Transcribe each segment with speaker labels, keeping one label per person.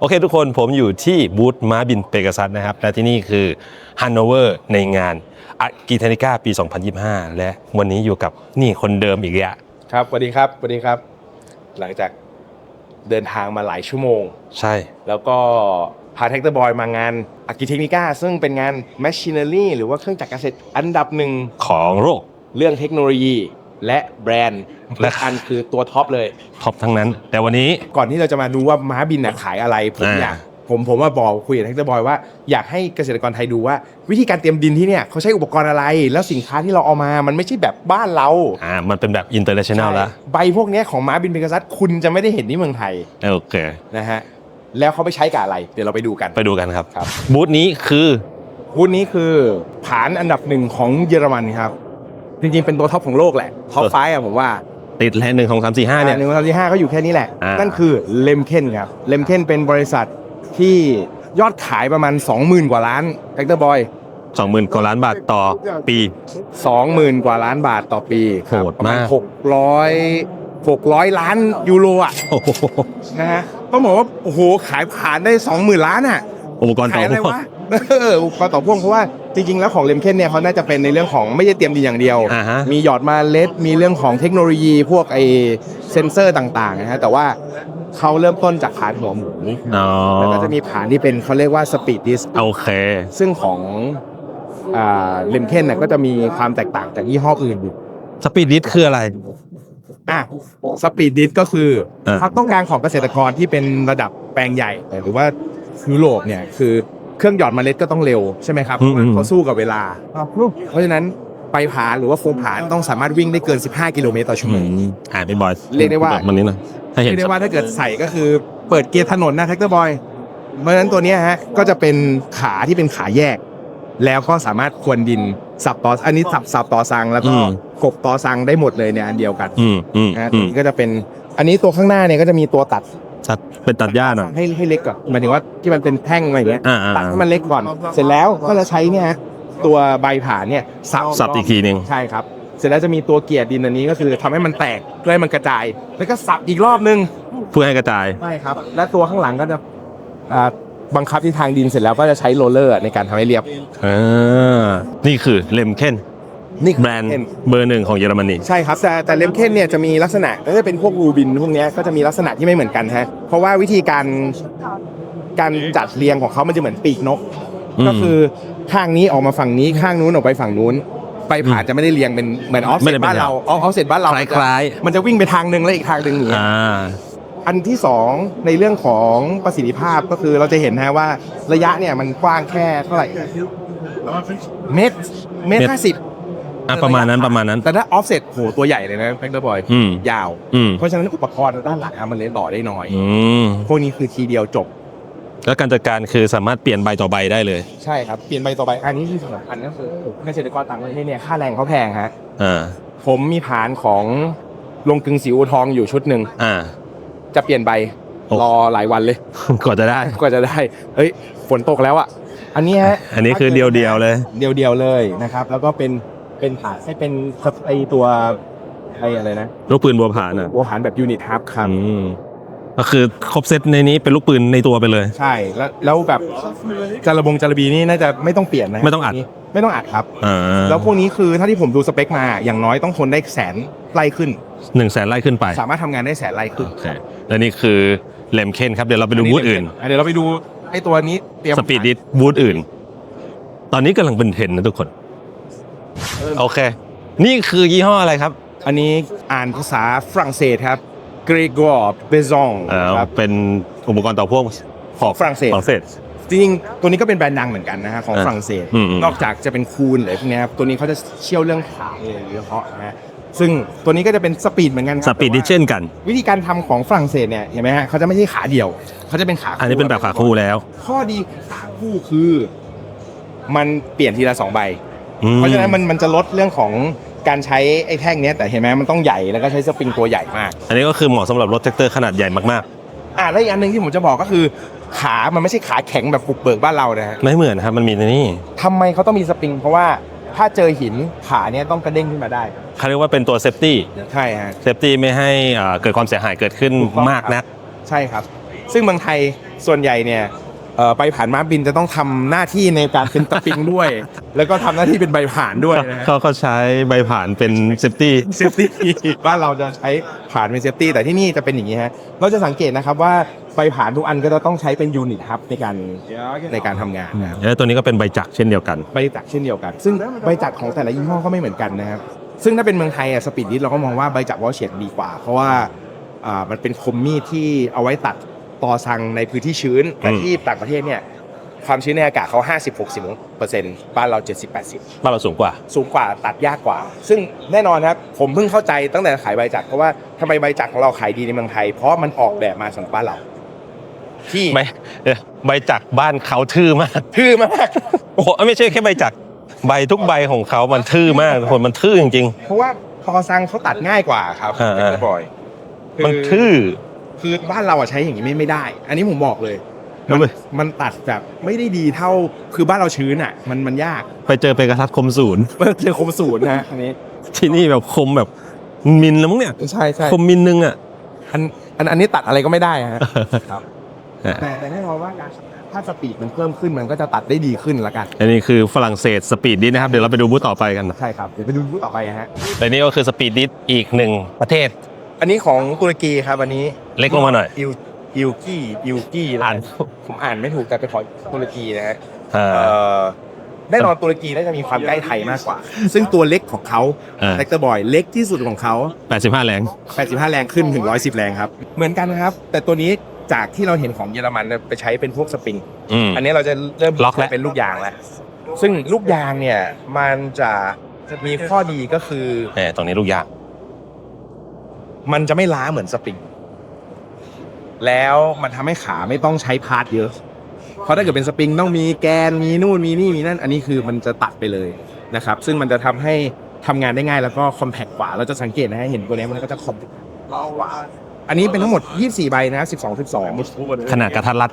Speaker 1: โอเคทุกคนผมอยู่ที่บูธม้าบินเปกัสัสนะครับ และที่นี่คือฮันโนเวอร์ในงานอากิเทนิก้าปี 2025 และวันนี้อยู่กับนี่คนเดิมอีกแล้ว
Speaker 2: ครับสวัสดีครับสวัสดีครับ หลังจากเดินทางมาหลายชั่วโมง
Speaker 1: ใช่
Speaker 2: แล้วก็พาแท็กเตอร์บอยมางานอากิเทคนิก้าซึ่งเป็นงาน Machinery หรือว่าเครื่องจักรเกษตรอันดับหนึ่ง
Speaker 1: ของโลก
Speaker 2: เรื่องเทคโนโลยี และแบรนด์
Speaker 1: และ
Speaker 2: และอันคือตัวท็อปเลย
Speaker 1: ท็อปทั้งนั้น แต่วันนี้
Speaker 2: ก่อนที่เราจะมาดูว่าม้าบินน่ะขายอะไรผม
Speaker 1: อ่า
Speaker 2: อยากผมผมว่าบอกคุยกับแท็กเตอร์บอยว่าอยากให้เกษตรกรไทยดูว่า วิธีการเตรียมดินที่เนี่ยเขาใช้อุปกรณ์อะไร แล้วสินค้าที่เราเอามามันไม่ใช่แบบบ้านเรา
Speaker 1: อ่ามันเป็นแบบอินเตอร์เนชั่นแนลแล้ว
Speaker 2: ใบพวกเนี้ยของม้าบินเพกาซัสคุณจะไม่ได้เห็นที่เมืองไทย
Speaker 1: โอเค
Speaker 2: นะฮะแล้วเขาไปใช้กับอะไร เดี๋ยวเราไปดูกัน
Speaker 1: ไปดูกันครับ
Speaker 2: ครับ
Speaker 1: บูธนี้คือ
Speaker 2: หุ้นนี้คือฐานอันดับหนึ่งของเยอรมันครับจริงๆเป็นตัวท็อปของโลกแหละท็อป
Speaker 1: เออ
Speaker 2: ไฟว์อะผมว่า
Speaker 1: ติดแลหนึ่งของสามสี่ห้าเนี่ย
Speaker 2: หนึ่งสามสี่ห้าก็อยู่แค่นี้แหละ
Speaker 1: อ่านั่
Speaker 2: นั่นคือเลมเคนครับเลมเคนเป็นบริษัทที่ยอดขายประมาณ 20,000 กว่าล้านแท็กเตอร์บอย
Speaker 1: สองหมื่นกว่าล้านบาทต่อปี
Speaker 2: 20,000 กว่าล้านบาทต่อปีครับ
Speaker 1: โหด
Speaker 2: ประมาณ
Speaker 1: มาก
Speaker 2: 600 600 ล้านยูโรอะ
Speaker 1: โอ้โห
Speaker 2: นะฮะต้องบอกว่า โอ้โห ขายผ่านได้ 20,000 ล้านอะ
Speaker 1: อุปกรณ์ต่อ
Speaker 2: ขายอะไร
Speaker 1: พวก
Speaker 2: วะ เอออุปกรณ์ต่อพ่วงเพราะว่า จริงๆ แล้วของเลมเคนเนี่ยเขาน่าจะเป็นในเรื่องของไม่ใช่เตรียมดินอย่างเดียว
Speaker 1: อ่าฮะ
Speaker 2: มีหยอดเมาเล็ด มีเรื่องของเทคโนโลยีพวกไอเซนเซอร์ต่างๆนะฮะแต่ว่าเขาเริ่มต้นจากฐานหัวหมู
Speaker 1: อ๋อ
Speaker 2: แล้วก็จะมีฐานที่เป็นเขาเรียกว่าสปีดดิส
Speaker 1: โอเค
Speaker 2: ซึ่งของอ่าเลมเคนน่ะก็จะมีความแตกต่างจากยี่ห้ออื่นอยู่
Speaker 1: สปีดดิสคืออะไร
Speaker 2: อะสปีดดิสก็คือ
Speaker 1: อ่า
Speaker 2: ความต้องการของเกษตรกรที่เป็นระดับแปลงใหญ่ หรือว่ายุโรปเนี่ยคือ เครื่องหยอดเมล็ดก็ต้องเร็วใช่ไหมครับ
Speaker 1: อืมอืม
Speaker 2: เขาสู้กับเวลา เพราะฉะนั้นไปผาหรือว่าโค้งผาต้องสามารถวิ่งได้เกิน 15 กิโลเมตรต่อชั่วโมง
Speaker 1: อ่าพี่บอย
Speaker 2: เรียกได้ว่า
Speaker 1: บอกมันนี้หนะถ้าเห็น
Speaker 2: เรียกได้ว่าถ้าเกิดใส่ก็คือเปิดเกียร์ถนนนะแท็กเตอร์บอย เพราะฉะนั้นตัวเนี้ยฮะก็จะเป็นขาที่เป็นขาแยก แล้วก็สามารถควนดินสับต่ออันนี้สับสับต่อซังแล้วก็กบต่อซังได้หมดเลยในอันเดียวกัน
Speaker 1: อืมอืม
Speaker 2: นะฮะ
Speaker 1: อื
Speaker 2: ตัว
Speaker 1: ม
Speaker 2: นี้ก็จะเป็นอันนี้ตัวข้างหน้าเนี่ยก็จะมีตัวตัด
Speaker 1: ชัดเป็นตัดหญ้าหน่อย
Speaker 2: ให้ให้เล็กก่อนหมายถึงว่าที่มันเป็นแท่งอะไรอย่างเงี้ย
Speaker 1: อ่าอ่า
Speaker 2: ตัดให้มันเล็กก่อน เสร็จแล้วก็จะใช้เนี่ยฮะตัวใบผ่าเนี่ยสับ
Speaker 1: สับอีกทีหนึ่ง
Speaker 2: ใช่ครับ เสร็จแล้วจะมีตัวเกียร์ดินอันนี้ก็คือทำให้มันแตกเพื่อให้มันกระจาย แล้วก็สับอีกรอบนึง
Speaker 1: เพื่อให้กระจาย
Speaker 2: ใช่ครับ และตัวข้างหลังก็จะอ่าบังคับที่ทางดินเสร็จแล้วก็จะใช้โรลเลอร์ในการทำให้เรียบ
Speaker 1: อ่า นี่คือเลมเคน
Speaker 2: นี่คือ
Speaker 1: แบรนด์เบอร์หนึ่งของเยอรมนี
Speaker 2: ใช่ครับแต่แต่เลมเคนเนี่ยจะมีลักษณะก็จะเป็นพวกรูบินพวกเนี้ยก็จะมีลักษณะที่ไม่เหมือนกันฮะเพราะว่าวิธีการการจัดเรียงของเขามันจะเหมือนปีกนก ก็คือข้างนี้ออกมาฝั่งนี้ข้างนู้นออกไปฝั่งนู้นไปผ่านจะไม่ได้เรียงเป็นเหมือนออฟ
Speaker 1: ไม่
Speaker 2: เซ็
Speaker 1: ได้
Speaker 2: ต
Speaker 1: เป็น
Speaker 2: บ้านเราออฟเซ็ตบ้านเรา
Speaker 1: คล้ายๆ
Speaker 2: มันจะวิ่งไปทางหนึ่งแล้วอีกทางหนึ่งอย่างเงี้ย
Speaker 1: อ่า
Speaker 2: อันที่สองในเรื่องของประสิทธิภาพก็คือเราจะเห็นนะว่าระยะเนี่ยมันกว้างแค่เท่าไหร่เมตรเมตร
Speaker 1: เมตร
Speaker 2: ห้าสิบ
Speaker 1: อะประมาณนั้นประมาณนั้น
Speaker 2: แต่ถ้าออฟเซ็ตโหตัวใหญ่เลยนะแพ็กเตอร์บอย
Speaker 1: อืม
Speaker 2: ยาว
Speaker 1: อืม
Speaker 2: เพราะฉะนั้นอุปกรณ์ด้านหลังอะมันเลยต่อได้น้อย
Speaker 1: อืม
Speaker 2: พวกนี้คือทีเดียวจบ
Speaker 1: แล้วการจัดการคือสามารถเปลี่ยนใบต่อใบได้เลย
Speaker 2: ใช่ครับ เปลี่ยนใบต่อใบ อันนี้ที่สำคัญก็คือเกษตรกรต่างประเทศเนี่ยค่าแรงเขาแพงฮะ
Speaker 1: อ่า
Speaker 2: ผมมีฐานของลงกึงสีอูทองอยู่ชุดหนึ่ง
Speaker 1: อ่า
Speaker 2: จะเปลี่ยนใบ
Speaker 1: โอ้
Speaker 2: รอหลายวันเลย
Speaker 1: กว่าจะได้
Speaker 2: กว่าจะได้ เฮ้ย ฝนตกแล้วอะ อันนี้ฮะ
Speaker 1: อันนี้คือเดียวๆเลย
Speaker 2: เดียวเดียวๆเลยนะครับ แล้วก็เป็น เป็นฐานให้เป็นไอตัวไออะไรนะ
Speaker 1: ลูกปืนบัวผานอะ
Speaker 2: หัวฐานแบบยูนิตฮับครับ
Speaker 1: อืมก็คือครบเซตในนี้เป็นลูกปืนในตัวไปเลย
Speaker 2: ใช่แล้วแล้วแบบจารบงจารบีนี่น่าจะไม่ต้องเปลี่ยนนะ
Speaker 1: ไม่ต้องอัด
Speaker 2: ไม่ต้องอัดครับ
Speaker 1: อ่า
Speaker 2: แล้วพวกนี้คือถ้าที่ผมดูสเปคมาอย่างน้อยต้องทนได้แสนไล่ขึ้น
Speaker 1: หนึ่งแสนไล่ขึ้นไป
Speaker 2: สามารถทำงานได้แสนไล่ขึ้น
Speaker 1: โอเคและนี่คือเลมเคนครับเดี๋ยวเราไปดูบูธอื่น
Speaker 2: เดี๋ยวเราไปดูไอ้ตัวนี้เตรียม
Speaker 1: สปีดดิสบูธอื่น ตอนนี้กำลังเป็นเทรนด์นะทุกคน โอเค นี่คือยี่ห้ออะไรครับ
Speaker 2: อันนี้อ่านภาษาฝรั่งเศสครับ Grégoire Bezong
Speaker 1: เอ่อ
Speaker 2: ครับ
Speaker 1: เป็นอุปกรณ์ต่อพ่วงของ
Speaker 2: ฝรั่งเศส
Speaker 1: ฝรั่งเศส
Speaker 2: จริงๆ ตัวนี้ก็เป็นแบรนด์ดังเหมือนกันนะฮะของ
Speaker 1: อ่า
Speaker 2: ฝรั่งเศส
Speaker 1: อืมอืม
Speaker 2: นอกจากจะเป็นคูลเลยพวกเนี้ยครับตัวนี้เขาจะเชี่ยวเรื่องขาเลยโดยเฉพาะนะฮะซึ่งตัวนี้ก็จะเป็นสปีดเหมือนกันค
Speaker 1: ส
Speaker 2: รับ
Speaker 1: ปีดดิส
Speaker 2: แต่ว่า
Speaker 1: เช่นกัน
Speaker 2: วิธีการทำของฝรั่งเศสเนี่ยเห็นไหมฮะเขาจะไม่ใช่ขาเดียวเขาจะเป็นขา
Speaker 1: อันนี้เป็นแบบขาคู่แล้ว
Speaker 2: ข้อดีขาคู่คือ มันเปลี่ยนทีละสองใบ
Speaker 1: อืม
Speaker 2: เพราะฉะนั้นมันมันจะลดเรื่องของการใช้ไอ้แท่งเนี้ยแต่เห็นไหมมันต้องใหญ่แล้วก็ใช้สปริงตัวใหญ่มาก
Speaker 1: อันนี้ก็คือเหมาะสำหรับรถแท็กเตอร์ขนาดใหญ่มาก
Speaker 2: อ่าแล้วอีกอันหนึ่งที่ผมจะบอกก็คือ ขามันไม่ใช่ขาแข็งแบบปุกเบิกบ้านเรานะฮะ
Speaker 1: ๆ ไม่เหมือนครับ มันมีในนี่
Speaker 2: ทำไมเขาต้องมีสปริง เพราะว่าถ้าเจอหินขาเนี้ยต้องกระเด้งขึ้นมาได้
Speaker 1: เขาเรียกว่าเป็นตัวเซฟตี้
Speaker 2: ใช่ฮะ
Speaker 1: เซฟตี้ไม่ให้อ่าเกิดความเสียหายเกิดขึ้น
Speaker 2: ถูกต้อง
Speaker 1: มากนัก
Speaker 2: ใช่ครับ ซึ่งเมืองไทยส่วนใหญ่เนี่ยเอ่อ ใบผ่านม้าบินจะต้องทำหน้าที่ในการเป็นตะปิงด้วย แล้วก็ทำหน้าที่เป็นใบผ่านด้วยนะฮะ
Speaker 1: เขาเขาใช้ใบผ่านเป็นเซฟตี้
Speaker 2: เซฟตี้บ้านเราจะใช้ผ่านเป็นเซฟตี้แต่ที่นี่จะเป็นอย่างนี้ฮะเราจะสังเกตนะครับว่าใบผ่านทุกอันก็จะต้องใช้เป็นยูนิตครับในการในการทำงานนะครับ
Speaker 1: แล้วตัวนี้ก็เป็นใบจักรเช่นเดียวกัน
Speaker 2: ใบจักรเช่นเดียวกัน ซึ่งใบจักรของแต่ละยี่ห้อก็ไม่เหมือนกันนะครับซึ่งถ้าเป็นเมืองไทยอะสปีดดิสเราก็มองว่าใบจักรวอลเชดดีกว่า เพราะว่าอ่ามันเป็นคมมีดที่เอาไว้ตัด ตอสังในพื้นที่ชื้นแต่
Speaker 1: อืม
Speaker 2: ที่ต่างประเทศเนี่ยความชื้นในอากาศเขา 50-60เปอร์เซ็นต์บ้านเรา 70-80
Speaker 1: บ้านเราสูงกว่า
Speaker 2: สูงกว่าตัดยากกว่า ซึ่งแน่นอนครับ ผมเพิ่งเข้าใจตั้งแต่ขายใบจักรเพราะว่าทำไมใบจักรของเราขายดีในเมืองไทย เพราะมันออกแบบมาสำหรับบ้านเรา ที่
Speaker 1: ไม่เดี๋ยวใบจักรบ้านเขาทื่อมาก
Speaker 2: ทื่อมาก
Speaker 1: โอ้โหไม่ใช่แค่ใบจักรใบทุกใบของเขามันทื่อมากคนมันทื่อจริง
Speaker 2: เพราะว่าทอซังเขาตัดง่ายกว่าครับ
Speaker 1: อ่าๆ
Speaker 2: เอ็กซ์บอย
Speaker 1: ๆมันทื่อ
Speaker 2: คือบ้านเราอะใช้อย่างนี้ไม่ไม่ได้ อันนี้ผมบอกเลย
Speaker 1: แล้ว
Speaker 2: มัน
Speaker 1: เว้ย
Speaker 2: มันตัดแบบไม่ได้ดีเท่าคือบ้านเราชื้นอะ มันมันยาก
Speaker 1: ไปเจอเปกระทัดคมศูนย์
Speaker 2: เปิดเจอคมศูนย์นะอันนี้
Speaker 1: ที่นี่แบบคมแบบมิลแล้วมั้งเนี่ย
Speaker 2: ใช่ใช่
Speaker 1: คมมิลนึงอะ
Speaker 2: อันอันอันนี้ตัดอะไรก็ไม่ได้ฮะครับ
Speaker 1: อะ
Speaker 2: แต่แต่แน่นอนว่าการถ้าสปีดมันเพิ่มขึ้นมันก็จะตัดได้ดีขึ้นละกัน
Speaker 1: อันนี้คือฝรั่งเศสสปีดดิสนะครับเดี๋ยวเราไปดูบูธต่อไปกัน
Speaker 2: ใช่ครับเดี๋ยวไปดูรูปต่อไปฮะ
Speaker 1: แต่นี่ก็คือสปีดดิสอีกหนึ่งประเทศ
Speaker 2: อันนี้ของตุรกีครับอันนี้
Speaker 1: เล็กลงมาหน่อย
Speaker 2: อิวอิวกี้อิวกี้
Speaker 1: อ่าน
Speaker 2: ผมอ่านไม่ถูกแต่เป็นของตุรกีนะฮะ
Speaker 1: อ่า
Speaker 2: เอ่อแน่นอนตุรกีน่าจะมีความใกล้ไทยมากกว่า ซึ่งตัวเล็กของเขา
Speaker 1: อ่า
Speaker 2: แท็กเตอร์บอยเล็กที่สุดของเขา
Speaker 1: 85 แรง
Speaker 2: 85 แรงขึ้นถึง 110 แรงครับ เหมือนกันนะครับ แต่ตัวนี้จากที่เราเห็นของเยอรมันเนี่ยไปใช้เป็นพวกสปริง
Speaker 1: อืม
Speaker 2: อันนี้เราจะเริ่ม
Speaker 1: ล็อกแล้ว
Speaker 2: เป็นลูกยางแล้ว ซึ่งลูกยางเนี่ยมันจะมีข้อดีก็คือ
Speaker 1: แหมตรงนี้ลูกยาง
Speaker 2: มันจะไม่ล้าเหมือนสปริง แล้วมันทำให้ขาไม่ต้องใช้พาร์ทเยอะ เพราะถ้าเกิดเป็นสปริงต้องมีแกนมีนู่นมีนี่มีนั่น อันนี้คือมันจะตัดไปเลยนะครับ ซึ่งมันจะทำให้ทำงานได้ง่ายแล้วก็คอมแพคกว่า เราจะสังเกตนะฮะเห็นตัวนี้มันก็จะคอมแพคกว่าอันนี้เป็นทั้งหมด 24 ใบนะ 12 12
Speaker 1: ขนาดกระทัดรัด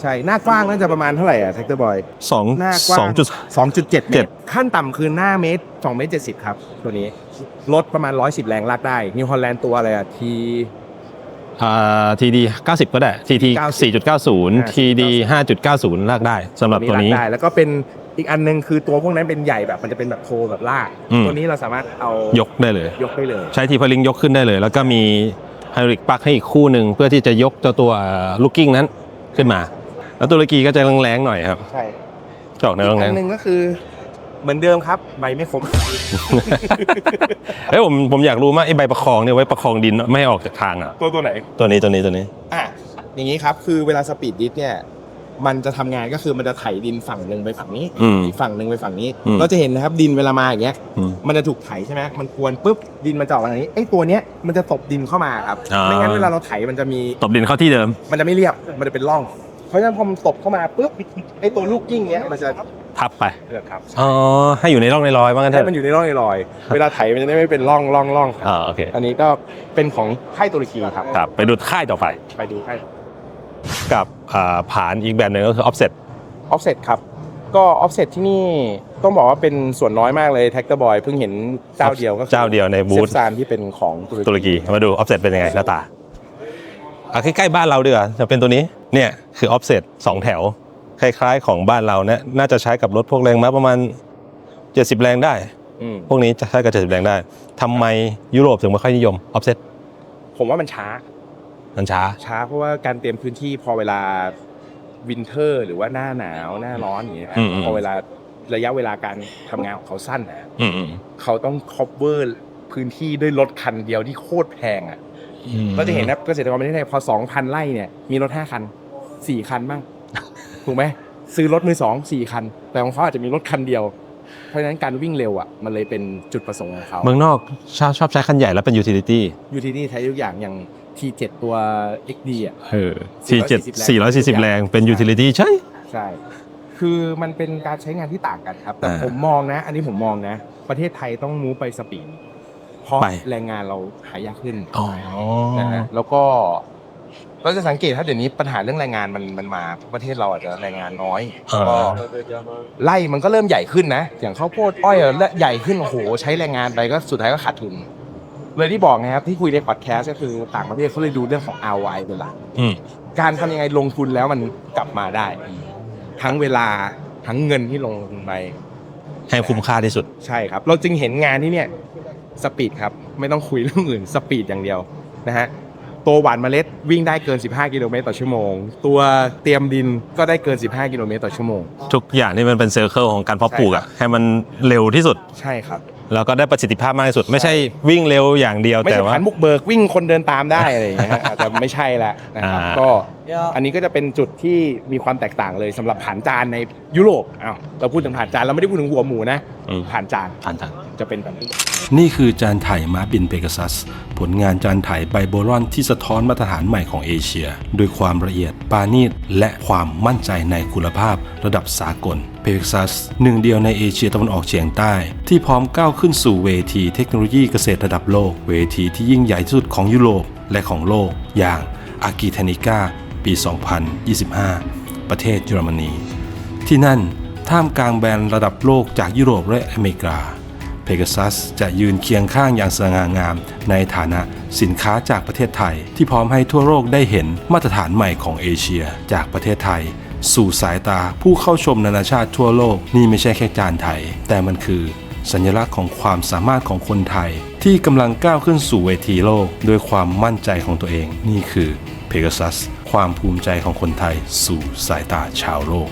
Speaker 2: ใช่ หน้ากว้างน่าจะประมาณเท่าไหร่อะแท็กเตอร์บอย
Speaker 1: 2
Speaker 2: หน้ากว้าง
Speaker 1: 2จุด
Speaker 2: 2.7เมตรขั้นต่ำคือหน้าเมตร2เมตร70 ครับ ตัวนี้ลดประมาณ 110 แรงลากได้ นิวฮอลแลนด์ตัวอะไรอะที
Speaker 1: อ่าทีดี90ก็ได้ทีที4.90ทีดี5.90ลากได้สำหรับตัวนี้
Speaker 2: ลากได้ แล้วก็เป็นอีกอันหนึงคือตัวพวกนั้นเป็นใหญ่แบบ มันจะเป็นแบบโทแบบลาก
Speaker 1: อืม
Speaker 2: ตัวนี้เราสามารถเอา
Speaker 1: ยกได้เลย
Speaker 2: ยกได้เลย
Speaker 1: ใช้ทีพลิงยกขึ้นได้เลย แล้วก็มีไฮดรอลิกปลั๊กให้อีกคู่หนึ่งเพื่อที่จะยกเจ้าตัวลูกกิ้งนั้นขึ้นมา แล้วตุรกีก็จะแรงๆหน่อยครับ
Speaker 2: ใช่
Speaker 1: จะออกแน
Speaker 2: อี
Speaker 1: ว
Speaker 2: ก
Speaker 1: แร
Speaker 2: อั
Speaker 1: ง
Speaker 2: นหนึ่งก็คือเหมือนเดิมครับ ใบไม่คม
Speaker 1: ๆเอ้ยผมผมอยากรู้มากไอ้ใบประคองเนี่ยไว้ประคองดินไม่ให้ออกจากทางอะ
Speaker 2: ตัวตัวไหน
Speaker 1: ตัวนี้ตัวนี้ตัวนี้
Speaker 2: อะ อย่างนี้ครับ คือเวลาสปีดดิสเนี่ย มันจะทำงานก็คือมันจะไถดินฝั่งหนึ่งไปฝั่งนี้
Speaker 1: อืม
Speaker 2: อีกฝั่งหนึ่งไปฝั่งนี้
Speaker 1: อืม
Speaker 2: เราจะเห็นนะครับดินเวลามาอย่างเงี้ย
Speaker 1: อืม
Speaker 2: มันจะถูกไถใช่ไหมมันควรปุ๊บดินมันจะออกมาอย่างนี้ไอ้ตัวเนี้ยมันจะตบดินเข้ามาครับ
Speaker 1: อ่า
Speaker 2: ไม่งั้นเวลาเราไถมันจะมี
Speaker 1: ตบดินเข้าที่เดิม
Speaker 2: มันจะไม่เรียบ มันจะเป็นร่อง เพราะฉะนั้นพอมันตบเข้ามาปุ๊บไอ้ตัวลูกกิ้งเนี้ยมันจะ
Speaker 1: ทับไป
Speaker 2: เลือกครับ
Speaker 1: อ๋อให้อยู่ในร่องในรอยว่างั้นเถ
Speaker 2: ให้
Speaker 1: อะ
Speaker 2: มันอยู่ในร่องในรอย เวลาไถมันจะได้ไม่เป็นร่องร่องร่องครับ
Speaker 1: อ่าโอเค
Speaker 2: อันนี้ก็เป็นของค่ายตุรกีครับ
Speaker 1: ครับไปดูค่ายต่อไป
Speaker 2: ไปดูค่าย
Speaker 1: กับอ่าผานอีกแบบหนึ่งก็คือ offset
Speaker 2: ออฟเซ็ตครับ ก็ออฟเซ็ตที่นี่ต้องบอกว่าเป็นส่วนน้อยมากเลยแท็กเตอร์บอยเพิ่งเห็นเจ้าเดียวก็คือ
Speaker 1: เจ้าเดียวในบูธ
Speaker 2: เซฟซานที่เป็นของตุร
Speaker 1: ตุร
Speaker 2: กี
Speaker 1: กีมาดู offset เป็นยังไงหน้าตา อะใกล้ๆบ้านเราดีกว่าจะเป็นตัวนี้เนี่ยคือ offset สองแถว คล้ายๆของบ้านเราเนี่ยน่าจะใช้กับรถพวกแรงม้าประมาณ 70 แรงได้
Speaker 2: อืม
Speaker 1: พวกนี้จะใช้กับ70แรงได้ทำไมยุโรปถึงไม่ค่อยนิยม offset
Speaker 2: ผมว่ามันช้า
Speaker 1: มันช้า
Speaker 2: ช้าเพราะว่าการเตรียมพื้นที่พอเวลาวินเทอร์ หรือว่าหน้าหนาวหน้าร้อนอย่างเงี้ย
Speaker 1: อืมอืม
Speaker 2: พอเวลาระยะเวลาการทำงานของเขาสั้นนะ
Speaker 1: อืมอืม
Speaker 2: เขาต้อง cover พื้นที่ด้วยรถคันเดียวที่โคตรแพงอะ ก็จะเห็นนะเกษตรกรประเทศไทยพอ2,000ไร่เนี่ยมีรถ5คัน4คันบ้างถูกไหมซื้อรถมือสองสี่คัน แต่ของเขาอาจจะมีรถคันเดียว เพราะฉะนั้นการวิ่งเร็วอะมันเลยเป็นจุดประสงค์ของเขา
Speaker 1: เมืองนอกชอบชอบใช้คันใหญ่แล้วเป็น utility
Speaker 2: ยูทีนี่ใช้ทุกอย่างอย่าง T7 ตัว XD อะ
Speaker 1: เออ47 440 แรงเป็น utility ใช่
Speaker 2: ใช่คือมันเป็นการใช้งานที่ต่างกันครับ แต่
Speaker 1: อ่า
Speaker 2: ผมมองนะ อันนี้ผมมองนะ ประเทศไทยต้องมูฟไปสปีด เพราะ
Speaker 1: ไป
Speaker 2: แรงงานเราหายากขึ้น
Speaker 1: อ๋อ
Speaker 2: นะฮะแล้วก็เราจะสังเกตถ้าเดี๋ยวนี้ปัญหาเรื่องแรงงานมันมันมาประเทศเราอาจจะแรงงานน้อย
Speaker 1: อ่า
Speaker 2: ก็ไล่มันก็เริ่มใหญ่ขึ้นนะอย่างข้าวโพดอ้อยอะและใหญ่ขึ้นโอ้โหใช้แรงงานไปก็สุดท้ายก็ขาดทุน เลยที่บอกไงครับที่คุยในพอดแคสต์ก็คือต่างประเทศเขาเลยดูเรื่องของ ROI เป็นหลัก
Speaker 1: อืม
Speaker 2: การทำยังไงลงทุนแล้วมันกลับมาได้ ทั้งเวลาทั้งเงินที่ลงทุนไป
Speaker 3: ให้คุ้มค่าที่สุด
Speaker 2: ใช่ครับ เราจึงเห็นงานที่เนี่ย สปีดครับ ไม่ต้องคุยเรื่องอื่นสปีดอย่างเดียวนะฮะตัวหวานเมล็ดวิ่งได้เกิน 15 กิโลเมตรต่อชั่วโมง ตัวเตรียมดินก็ได้เกิน 15 กิโลเมตรต่อชั่วโมง
Speaker 3: ทุกอย่างนี่มันเป็นเซอร์เคิลของการเพาะปลูกอะ
Speaker 2: ใช่ครับ
Speaker 3: ให้มันเร็วที่สุด
Speaker 2: ใช่ครับ
Speaker 3: แล้วก็ได้ประสิทธิภาพมากที่สุด ไม่ใช่วิ่งเร็วอย่างเดียว
Speaker 2: ไม่
Speaker 3: แต่
Speaker 2: ใช่
Speaker 3: ว่า
Speaker 2: ผ่านบุกเบิกวิ่งคนเดินตามได้อะไรอย่างเงี้ยฮะอาจจะไม่ใช่ละนะครับ
Speaker 3: อ่า
Speaker 2: ก็อันนี้ก็จะเป็นจุดที่มีความแตกต่างเลยสำหรับผ่านจานในยุโรปอ้าวเราพูดถึงผ่านจานเราไม่ได้พูดถึงหัวหมูนะ
Speaker 3: อืม
Speaker 2: ผ่านจาน
Speaker 3: ผ่านทาง
Speaker 2: จะเป็นแบบนี้
Speaker 1: นี่คือจานถ่ายม้าบินเพกาซัส ผลงานจานถ่ายไบโบรอนที่สะท้อนมาตรฐานใหม่ของเอเชียด้วยความละเอียดปราณีตและความมั่นใจในคุณภาพระดับสากลเพกาซัสหนึ่งเดียวในเอเชียตะวันออกเฉียงใต้ ที่พร้อมก้าวขึ้นสู่เวทีเทคโนโลยีเกษตรระดับโลก เวทีที่ยิ่งใหญ่ที่สุดของยุโรปและของโลก อย่างอากิเทนิก้าปี 2025 ประเทศเยอรมนี ที่นั่นท่ามกลางแบรนด์ระดับโลกจากยุโรปและอเมริกา เพก a ซัสจะยืนเคียงข้างอย่างสง่างาม ในฐานะสินค้าจากประเทศไทย ที่พร้อมให้ทั่วโลกได้เห็นมาตรฐานใหม่ของเอเชีย จากประเทศไทย สู่สายตาผู้เข้าชมนานาชาติทั่วโลกนี่ไม่ใช่แค่จานไทย แต่มันคือสัญลักษณ์ของความสามารถของคนไทย ที่กำลังก้าวขึ้นสู่เวทีโลกด้วยความมั่นใจของตัวเอง นี่คือเพก a ซัสความภูมิใจของคนไทยสู่สายตาชาวโลก